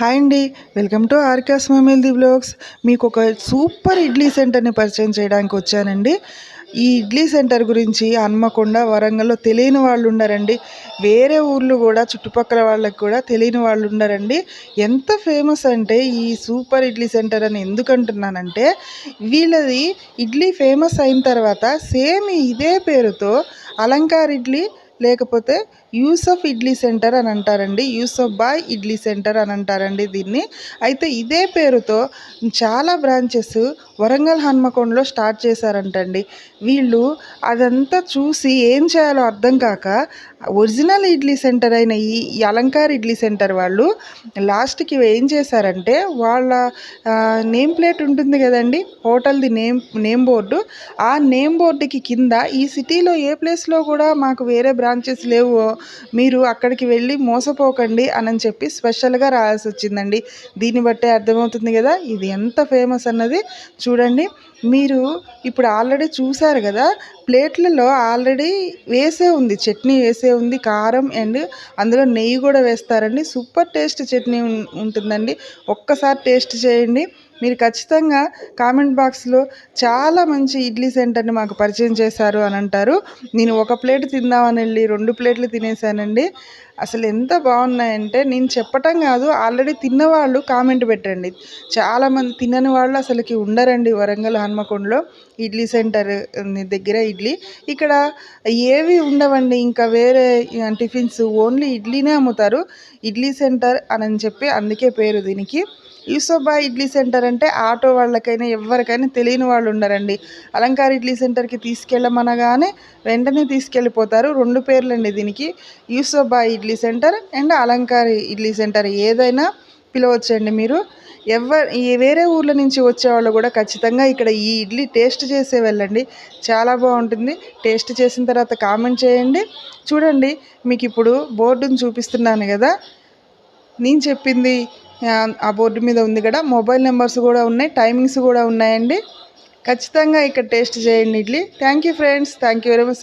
Hi అండి. Welcome to ఆర్కాస్ మెమెల్ది బ్లాగ్స్ మీకు ఒక సూపర్ ఇడ్లీ సెంటర్ని పరిచయం చేయడానికి వచ్చానండి. ఈ ఇడ్లీ సెంటర్ గురించి హన్మకొండ వరంగల్లో తెలియని వాళ్ళు ఉండరండి. వేరే ఊర్లు కూడా చుట్టుపక్కల వాళ్ళకి కూడా తెలియని వాళ్ళు ఉండరండి. ఎంత ఫేమస్ అంటే ఈ సూపర్ ఇడ్లీ సెంటర్ అని ఎందుకు అంటున్నానంటే వీళ్ళది ఇడ్లీ ఫేమస్ అయిన తర్వాత సేమ్ ఇదే పేరుతో అలంకార్ ఇడ్లీ లేకపోతే యూసఫ్ ఇడ్లీ సెంటర్ అని అంటారండి. యూసఫ్ బాయ్ ఇడ్లీ సెంటర్ అని అంటారండి దీన్ని. అయితే ఇదే పేరుతో చాలా బ్రాంచెస్ వరంగల్ హన్మకొండలో స్టార్ట్ చేశారంటండి. వీళ్ళు అదంతా చూసి ఏం చేయాలో అర్థం కాక ఒరిజినల్ ఇడ్లీ సెంటర్ అయిన ఈ అలంకార్ ఇడ్లీ సెంటర్ వాళ్ళు లాస్ట్కి ఏం చేశారంటే వాళ్ళ నేమ్ ప్లేట్ ఉంటుంది కదండి. హోటల్ది నేమ్ నేమ్ బోర్డు ఆ నేమ్ బోర్డుకి కింద ఈ సిటీలో ఏ ప్లేస్లో కూడా మాకు వేరే బ్రాంచెస్ లేవు. మీరు అక్కడికి వెళ్ళి మోసపోకండి అని చెప్పి స్పెషల్గా రాయాల్సి వచ్చిందండి దీన్ని బట్టే అర్థమవుతుంది కదా ఇది ఎంత ఫేమస్ అన్నది చూడండి. మీరు ఇప్పుడు ఆల్రెడీ చూసారు కదా ప్లేట్లలో ఆల్రెడీ వేసే ఉంది చట్నీ వేసే ఉంది కారం అండ్ అందులో నెయ్యి కూడా వేస్తారండి. సూపర్ టేస్ట్ చట్నీ ఉంటుందండి. ఒక్కసారి టేస్ట్ చేయండి. మీరు ఖచ్చితంగా కామెంట్ బాక్స్లో చాలా మంచి ఇడ్లీ సెంటర్ని మాకు పరిచయం చేశారు అని అంటారు. నేను ఒక ప్లేట్ తిందామని వెళ్ళి రెండు ప్లేట్లు తినేసానండి. అసలు ఎంత బాగున్నాయంటే నేను చెప్పటం కాదు ఆల్రెడీ తిన్నవాళ్ళు కామెంట్ పెట్టండి. చాలామంది తినని వాళ్ళు అసలుకి ఉండరండి వరంగల్ హన్మకొండలో ఇడ్లీ సెంటర్ దగ్గర ఇడ్లీ. ఇక్కడ ఏవి ఉండవండి ఇంకా వేరే టిఫిన్స్ ఓన్లీ ఇడ్లీనే అమ్ముతారు. ఇడ్లీ సెంటర్ అని చెప్పి అందుకే పేరు దీనికి. యూసోబా ఇడ్లీ సెంటర్ అంటే ఆటో వాళ్ళకైనా ఎవరికైనా తెలియని వాళ్ళు ఉండరండి. అలంకార ఇడ్లీ సెంటర్కి తీసుకెళ్ళమనగానే వెంటనే తీసుకెళ్ళిపోతారు. రెండు పేర్లండి దీనికి. యూసోబా ఇడ్లీ సెంటర్ అండ్ అలంకార ఇడ్లీ సెంటర్. ఏదైనా పిలవచ్చండి మీరు. ఎవరు వేరే ఊర్ల నుంచి వచ్చేవాళ్ళు కూడా ఖచ్చితంగా ఇక్కడ ఈ ఇడ్లీ టేస్ట్ చేసే వెళ్ళండి. చాలా బాగుంటుంది. టేస్ట్ చేసిన తర్వాత కామెంట్ చేయండి. చూడండి మీకు ఇప్పుడు బోర్డును చూపిస్తున్నాను కదా. నేను చెప్పింది ఆ బోర్డు మీద ఉంది కదా. మొబైల్ నెంబర్స్ కూడా ఉన్నాయి టైమింగ్స్ కూడా ఉన్నాయండి. ఖచ్చితంగా ఇక్కడ టేస్ట్ చేయండి idli. Thank you friends. Thank you very much.